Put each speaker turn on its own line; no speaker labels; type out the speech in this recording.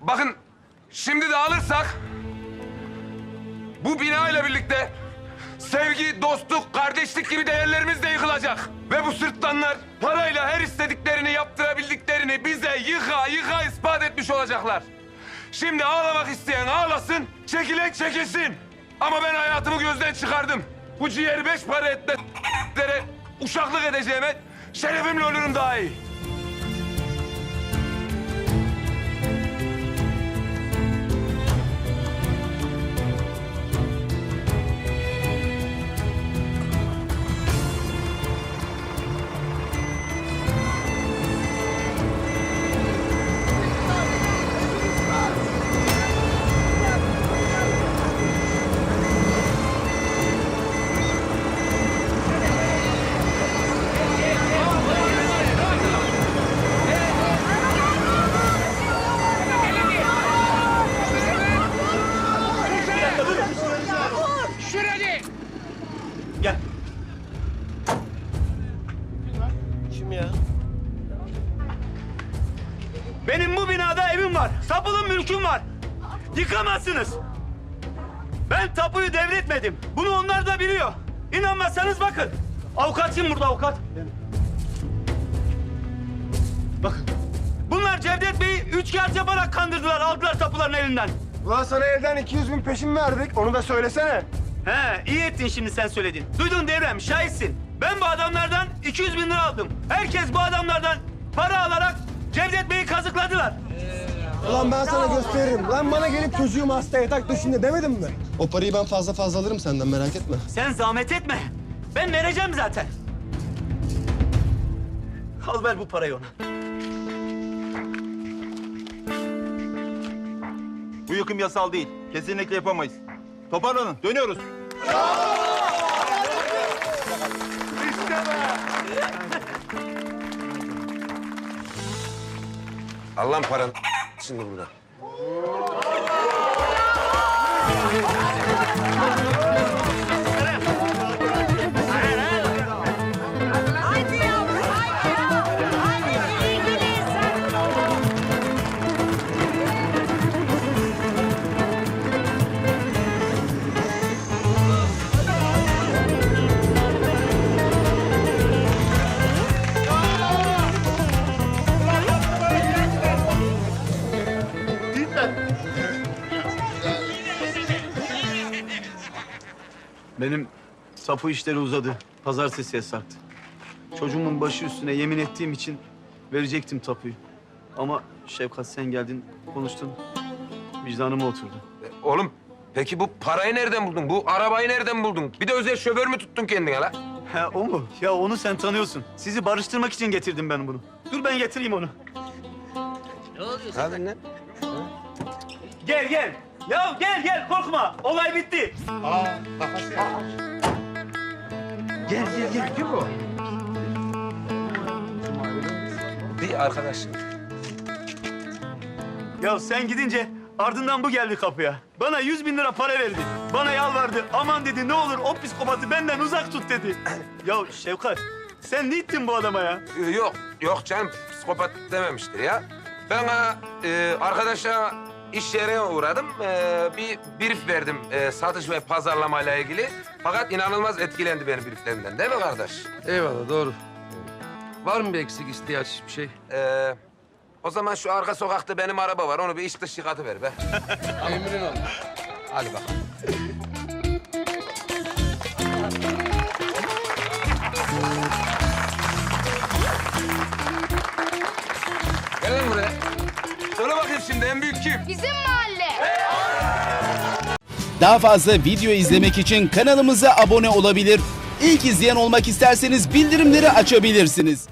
bakın şimdi de alırsak bu bina ile birlikte sevgi, dostluk, kardeşlik gibi değerlerimiz de yıkılacak. Ve bu sırtlanlar parayla her istediklerini yaptırabildiklerini bize yıka yıka ispat etmiş olacaklar. Şimdi ağlamak isteyen ağlasın, çekilen çekilsin. Ama ben hayatımı gözden çıkardım. Bu ciğeri beş para etmeklere uşaklık edeceğime şerefimle ölürüm daha iyi.
Gel. Kim ya? Benim bu binada evim var. Tapulu mülküm var. Yıkamazsınız. Ben tapuyu devretmedim. Bunu onlar da biliyor. İnanmazsanız bakın. Avukat kim burada avukat? Bakın. Bunlar Cevdet Bey'i üç kağıt yaparak kandırdılar. Aldılar tapuların elinden.
Ulan sana elden 200 bin peşin verdik. Onu da söylesene.
He, iyi ettin şimdi sen söyledin. Duydun devrem, şahitsin. Ben bu adamlardan 200 bin lira aldım. Herkes bu adamlardan para alarak Cevdet Bey'i kazıkladılar.
Ulan ben sana gösteririm. Lan bana gelip çocuğumu hasta yatak döşünde demedim mi? O parayı ben fazla fazla alırım senden merak etme.
Sen zahmet etme. Ben vereceğim zaten. Al ver bu parayı ona.
Bu yıkım yasal değil. Kesinlikle yapamayız. Toparlanın. Dönüyoruz.
Al lan paranı şimdi burada.
Benim tapu işleri uzadı. Pazartesi yasaktı. Çocuğumun başı üstüne yemin ettiğim için verecektim tapuyu. Ama Şefkat sen geldin, konuştun. Vicdanıma oturdu.
E, Oğlum peki bu parayı nereden buldun? Bu arabayı nereden buldun? Bir de özel şoför mü tuttun kendine la?
Ha o mu? Ya onu sen tanıyorsun. Sizi barıştırmak için getirdim ben bunu. Dur ben getireyim onu.
Hadi lan.
Gel gel. Ya gel gel korkma. Olay bitti.
Gel gel gel. Kim bu? Bir arkadaşım.
Ya sen gidince ardından bu geldi kapıya. Bana yüz bin lira para verdi. Bana yalvardı. Aman dedi ne olur o psikopatı benden uzak tut dedi. ya Şevkat sen ne ettin bu adama ya?
Yok, yok canım psikopat dememiştir ya. Ben ha, e, arkadaşa iş yerine uğradım. E, bir brief verdim e, satış ve pazarlamayla ilgili. Fakat inanılmaz etkilendi benim brieflerimden değil mi kardeş?
Eyvallah doğru. Var mı bir eksik ihtiyaç bir şey?
E, o zaman şu arka sokakta benim araba var. Onu bir iç dış yıkatıver be.
Emrin ol.
Hadi bakalım. Söyle bakayım şimdi en büyük kim?
Bizim mahalle.
Daha fazla video izlemek için kanalımıza abone olabilir. İlk izleyen olmak isterseniz bildirimleri açabilirsiniz.